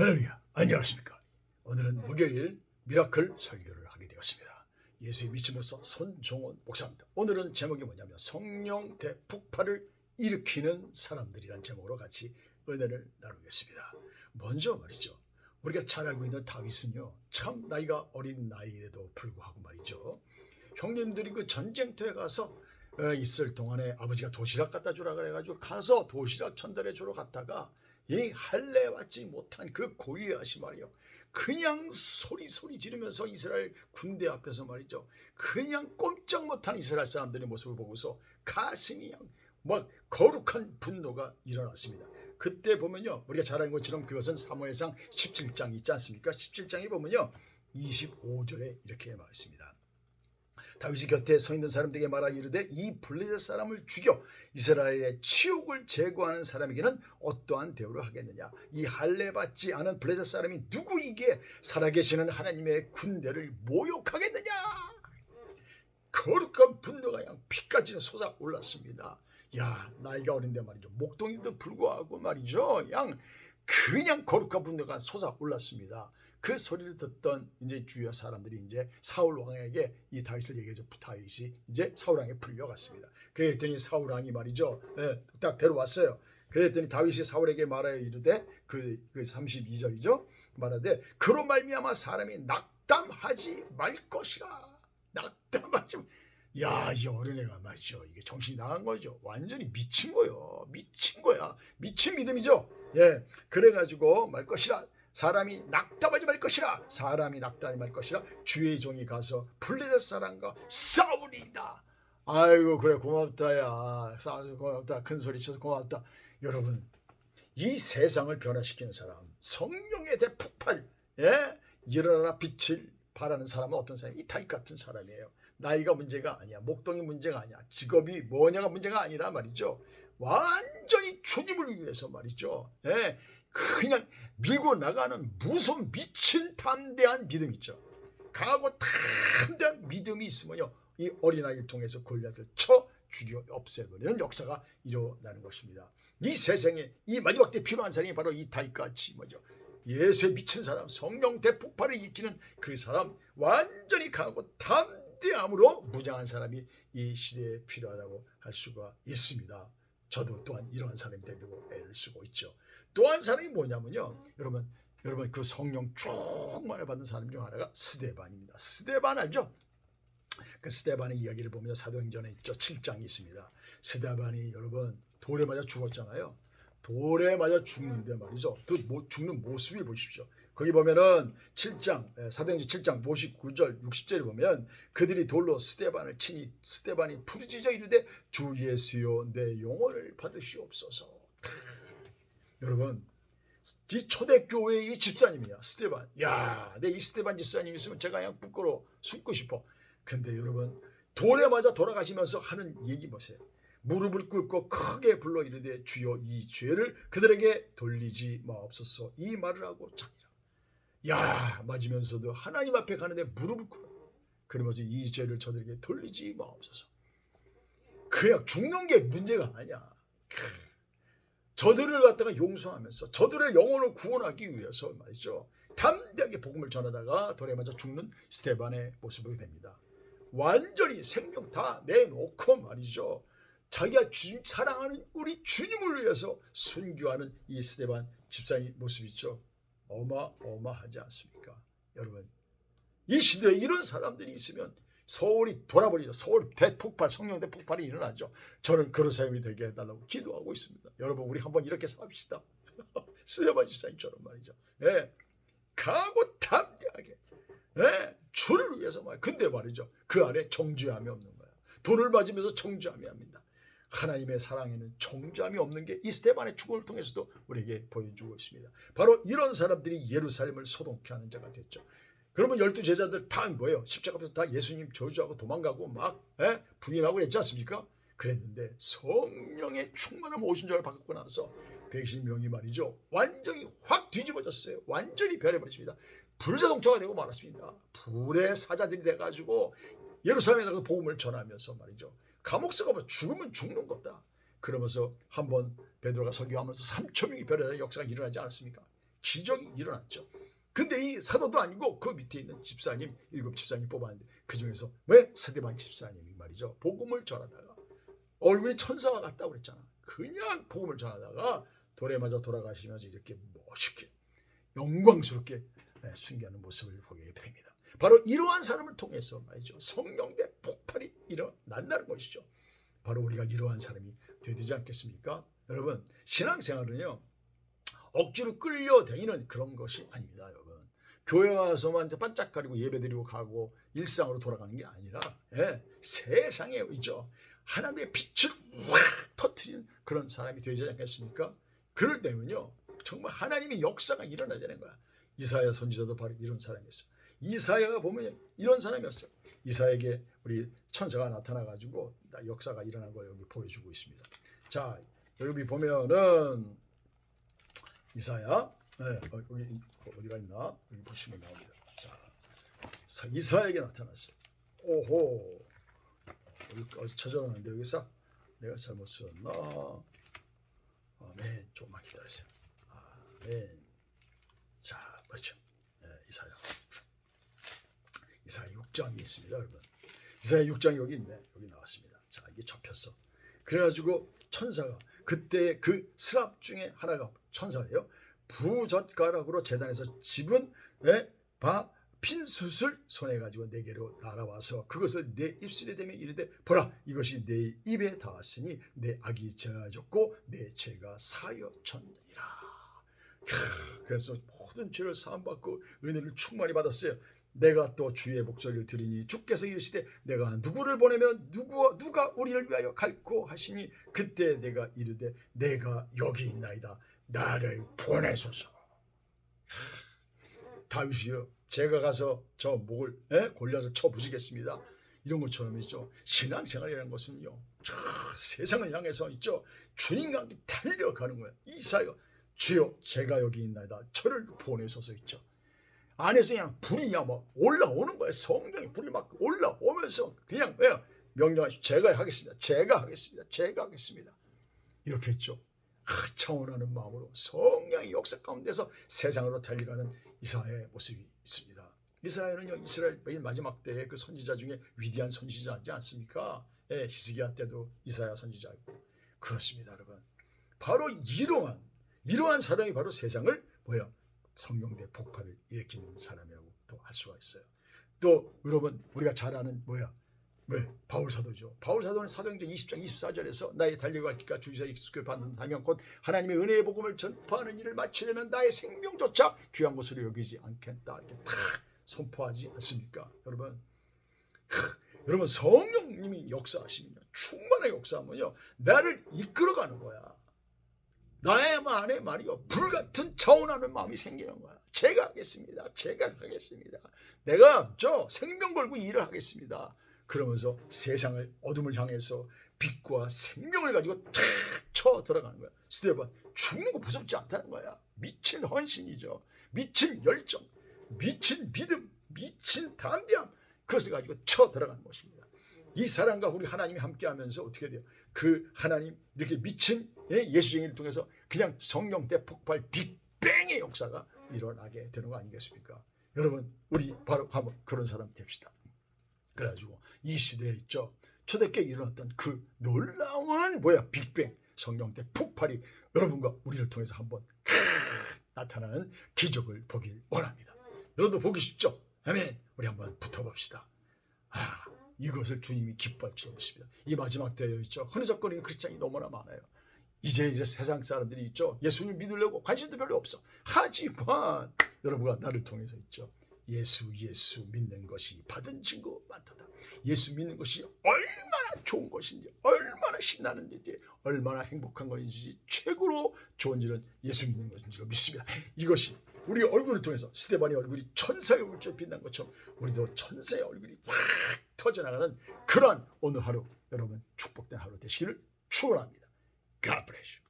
할렐루야. 안녕하십니까. 오늘은 목요일 미라클 설교를 하게 되었습니다. 예수의 미치모사 손종원 목사입니다. 오늘은 제목이 뭐냐면 성령 대폭발을 일으키는 사람들이란 제목으로 같이 은혜를 나누겠습니다. 먼저 말이죠. 우리가 잘 알고 있는 다윗은요 참 나이가 어린 나이에도 불구하고 말이죠. 형님들이 그 전쟁터에 가서 어, 있을 동안에 아버지가 도시락 갖다 주라 그래가지고 가서 도시락 전달해 주러 갔다가 이 할례 받지 못한 그 골리앗이 말이요. 그냥 소리 소리 지르면서 이스라엘 군대 앞에서 말이죠. 그냥 꼼짝 못한 이스라엘 사람들의 모습을 보고서 가슴이 막 거룩한 분노가 일어났습니다. 그때 보면요. 우리가 잘 아는 것처럼 그것은 사무엘상 17장 있지 않습니까? 17장에 보면요. 25절에 이렇게 말했습니다. 다윗이 곁에 서 있는 사람들에게 말하 이르되 이 블레셋 사람을 죽여 이스라엘의 치욕을 제거하는 사람에게는 어떠한 대우를 하겠느냐? 이 할례 받지 않은 블레셋 사람이 누구이기에 살아계시는 하나님의 군대를 모욕하겠느냐? 거룩한 분노가 그냥 피까지 솟아 올랐습니다. 야 나이가 어린데 말이죠. 목동인도 불구하고 말이죠. 그냥 그냥 거룩한 분노가 솟아 올랐습니다 그 소리를 듣던 이제 주여 사람들이 이제 사울 왕에게 이 다윗을 얘기해줘 다윗이 이제 사울 왕에 불려갔습니다. 그랬더니 사울 왕이 말이죠, 예, 딱 데려왔어요. 그랬더니 다윗이 사울에게 말하여 이르되 그, 그 32절이죠. 말하되 그로 말미암아 사람이 낙담하지 말 것이라. 낙담하지. 야, 이 어린애가 말이죠. 이게 정신이 나간 거죠. 완전히 미친 거요. 미친 거야. 미친 믿음이죠. 예, 그래가지고 말 것이라. 사람이 낙담하지 말 것이라 사람이 낙담하지 말 것이라 주의 종이 가서 블레셋 사람과 싸우리이다. 아이고 그래 고맙다 야. 싸워서 고맙다. 큰 소리 쳐서 고맙다. 여러분 이 세상을 변화시키는 사람 성령의 대폭발 예? 일어나라 빛을 바라는 사람은 어떤 사람이? 이 타입 같은 사람이에요. 나이가 문제가 아니야. 목동이 문제가 아니야. 직업이 뭐냐가 문제가 아니라 말이죠. 완전히 주님을 위해서 말이죠. 예 그냥 밀고 나가는 무서운 미친 담대한 믿음 있죠. 강하고 담대한 믿음이 있으면요. 이 어린아이를 통해서 골리앗을 쳐 죽여 없애버리는 역사가 일어나는 것입니다. 이 세상에 이 마지막 때 필요한 사람이 바로 이 다윗같이 뭐죠. 예수에 미친 사람, 성령 대폭발을 일으키는 그 사람, 완전히 강하고 담대함으로 무장한 사람이 이 시대에 필요하다고 할 수가 있습니다. 저도 또한 이러한 사람이 되려고 애를 쓰고 있죠. 또 한 사람이 뭐냐면요. 여러분, 여러분 그 성령 충만을 받은 사람 중 하나가 스데반입니다. 스데반 알죠? 그 스데반의 이야기를 보면 사도행전에 있죠. 7장이 있습니다. 스데반이 여러분 돌에 맞아 죽었잖아요. 돌에 맞아 죽는데 말이죠. 그 죽는 모습을 보십시오. 거기 보면은 7장 사도행전 7장 59절 60절에 보면 그들이 돌로 스데반을 치니 스데반이 부르짖어 이르되 주 예수여 내 영혼을 받으시옵소서. 여러분 이 초대교회의 이 집사님이야 스테반. 야내 이 스테반 집사님 있으면 제가 그냥 부끄러워 숨고 싶어. 근데 여러분 돌에 맞아 돌아가시면서 하는 얘기 보세요. 무릎을 꿇고 크게 불러 이르되 주여 이 죄를 그들에게 돌리지 마옵소서. 이 말을 하고 자기라. 야 맞으면서도 하나님 앞에 가는데 무릎을 꿇어. 그러면서 이 죄를 저들에게 돌리지 마옵소서. 그냥 죽는 게 문제가 아니야 저들을 갖다가 용서하면서 저들의 영혼을 구원하기 위해서 말이죠. 담대하게 복음을 전하다가 돌에 맞아 죽는 스테반의 모습이 됩니다. 완전히 생명 다 내놓고 말이죠. 자기가 주, 사랑하는 우리 주님을 위해서 순교하는 이 스테반 집사의 모습이죠. 어마어마하지 않습니까? 여러분, 이 시대에 이런 사람들이 있으면 서울이 돌아버리죠. 서울 대폭발, 성령 대폭발이 일어나죠. 저는 그런 사람이 되게 해달라고 기도하고 있습니다. 여러분, 우리 한번 이렇게 삽시다. 스데반 집사님처럼 말이죠. 예. 강하고 담대하게. 예. 주를 위해서 말. 근데 말이죠. 그 안에 정죄함이 없는 거야. 돈을 맞으면서 정죄함이 합니다. 하나님의 사랑에는 정죄함이 없는 게 이 스테반의 죽음을 통해서도 우리에게 보여주고 있습니다. 바로 이런 사람들이 예루살렘을 소동케 하는 자가 됐죠. 그러면 열두 제자들 다 뭐예요? 십자가 앞에서 다 예수님 저주하고 도망가고 막 에? 부인하고 그랬지 않습니까? 그랬는데 성령의 충만함 오신절을 받고 나서 백신 명이 말이죠. 완전히 확 뒤집어졌어요. 완전히 변해버렸습니다. 불자동차가 되고 말았습니다. 불의 사자들이 돼가지고 예루살렘에다가 복음을 전하면서 말이죠. 감옥 속가면 죽으면 죽는 거다. 그러면서 한번 베드로가 설교하면서 3천 명이 변해는 역사가 일어나지 않았습니까? 기적이 일어났죠. 근데 이 사도도 아니고 그 밑에 있는 집사님 일곱 집사님 뽑았는데 그 중에서 왜 스데반 집사님이 말이죠 복음을 전하다가 얼굴이 천사와 같다고 그랬잖아. 그냥 복음을 전하다가 돌에 맞아 돌아가시면서 이렇게 멋있게 영광스럽게 네, 순교하는 모습을 보게 됩니다. 바로 이러한 사람을 통해서 말이죠 성령대 폭발이 일어난다는 것이죠. 바로 우리가 이러한 사람이 되지 않겠습니까? 여러분 신앙생활은요 억지로 끌려다니는 그런 것이 아닙니다, 여러분. 교회 와서만 반짝거리고 예배드리고 가고 일상으로 돌아가는 게 아니라 예, 세상에 있죠 하나님의 빛을 확 터트리는 그런 사람이 되지 않겠습니까? 그럴 때면요 정말 하나님의 역사가 일어나야 되는 거야. 이사야 선지자도 바로 이런 사람이었어. 이사야가 보면 이런 사람이었어. 이사에게 우리 천사가 나타나 가지고 역사가 일어난 거 여기 보여주고 있습니다. 자 여기 보면은 이사야 네, 어, 여기 어디가 있나 여기 보시면 나옵니다. 자 사- 이사에게 나타났어요. 오호 여기 어디 찾아놨는데 여기 싹 내가 잘못 썼나? 아멘 조금만 기다리세요. 아멘 자 그렇죠. 네, 이사야 이사야 6장이 있습니다, 여러분. 이사야 6장이 여기 있네. 여기 나왔습니다. 자, 이게 접혔어. 그래가지고 천사가 그때 그 스랍 중에 하나가 천사예요. 부젓가락으로 재단에서 집은 네, 바 핀숯을 손에 가지고 내게로 날아와서 그것을 내 입술에 대면 이르되 보라 이것이 내 입에 닿았으니 내 악이 저어졌고 내 죄가 사여졌느니라. 캬, 그래서 모든 죄를 사함받고 은혜를 충만히 받았어요. 내가 또 주의 목소리를 들으니 주께서 이르시되 내가 누구를 보내면 누구 누가 우리를 위하여 갈고 하시니 그때 내가 이르되 내가 여기 있나이다 나를 보내소서 다윗이요 제가 가서 저 목을 에? 골려서 쳐 부수겠습니다 이런 것처럼 있죠 신앙생활이라는 것은요 저 세상을 향해서 있죠 주님과 함께 달려가는 거야 이사야 주여 제가 여기 있나이다 저를 보내소서 있죠 안에서 그냥 불이 막 올라오는 거예요. 성령의 불이 막 올라오면서 그냥 왜 명령하시오. 제가 하겠습니다. 제가 하겠습니다. 제가 하겠습니다. 이렇게 했죠. 아, 차원하는 마음으로 성령의 역사 가운데서 세상으로 달려가는 이스라엘의 모습이 있습니다. 이스라엘은요 이스라엘 맨 마지막 때의 그 선지자 중에 위대한 선지자지 않습니까? 예, 히스기야 때도 이사야 선지자였고 그렇습니다, 여러분. 바로 이러한 이러한 사람이 바로 세상을 뭐야 성령대 폭발을 일으키는 사람이라고 또 할 수가 있어요. 또 여러분 우리가 잘 아는 뭐야? 왜? 바울 사도죠. 바울 사도는 사도행전 20장 24절에서 나의 달려갈 길과 주의사 익숙해 받는 사명 곧 하나님의 은혜의 복음을 전파하는 일을 마치려면 나의 생명조차 귀한 것으로 여기지 않겠다. 이렇게 탁 선포하지 않습니까? 여러분. 크, 여러분 성령님이 역사하시면요. 충만한 역사하면요. 나를 이끌어가는 거야. 나의 안에 말이요 불같은 차원하는 마음이 생기는 거야. 제가 하겠습니다. 제가 하겠습니다. 내가 저 생명 걸고 일을 하겠습니다. 그러면서 세상을 어둠을 향해서 빛과 생명을 가지고 탁쳐 들어가는 거야. 스테반 죽는 거 무섭지 않다는 거야. 미친 헌신이죠. 미친 열정, 미친 믿음, 미친 담대함 그것을 가지고 쳐 들어가는 것입니다. 이 사람과 우리 하나님이 함께하면서 어떻게 돼요? 그 하나님 이렇게 미친 예, 예수쟁이를 통해서 그냥 성령 대폭발 빅뱅의 역사가 일어나게 되는 거 아니겠습니까? 여러분 우리 바로 한번 그런 사람 됩시다. 그래가지고 이 시대에 있죠 초대교회 일어났던 그 놀라운 뭐야 빅뱅 성령 대폭발이 여러분과 우리를 통해서 한번 나타나는 기적을 보길 원합니다. 여러분도 보기 쉽죠? 아멘. 우리 한번 붙어봅시다. 아, 이것을 주님이 기뻐할 줄 믿습니다. 이 마지막 때에 있죠. 흐느적거리는 크리스찬이 너무나 많아요. 이제 이제 세상 사람들이 있죠. 예수님 믿으려고 관심도 별로 없어. 하지만 여러분과 나를 통해서 있죠. 예수 예수 믿는 것이 받은 증거 많도다. 예수 믿는 것이 얼마나 좋은 것인지, 얼마나 신나는지, 얼마나 행복한 것인지 최고로 좋은 일은 예수 믿는 것인지로 믿습니다. 이것이 우리 얼굴을 통해서 스테반의 얼굴이 천사의 얼굴처럼 빛난 것처럼 우리도 천사의 얼굴이 확 터져나가는 그러한 오늘 하루 여러분 축복된 하루 되시기를 축원합니다. God bless you.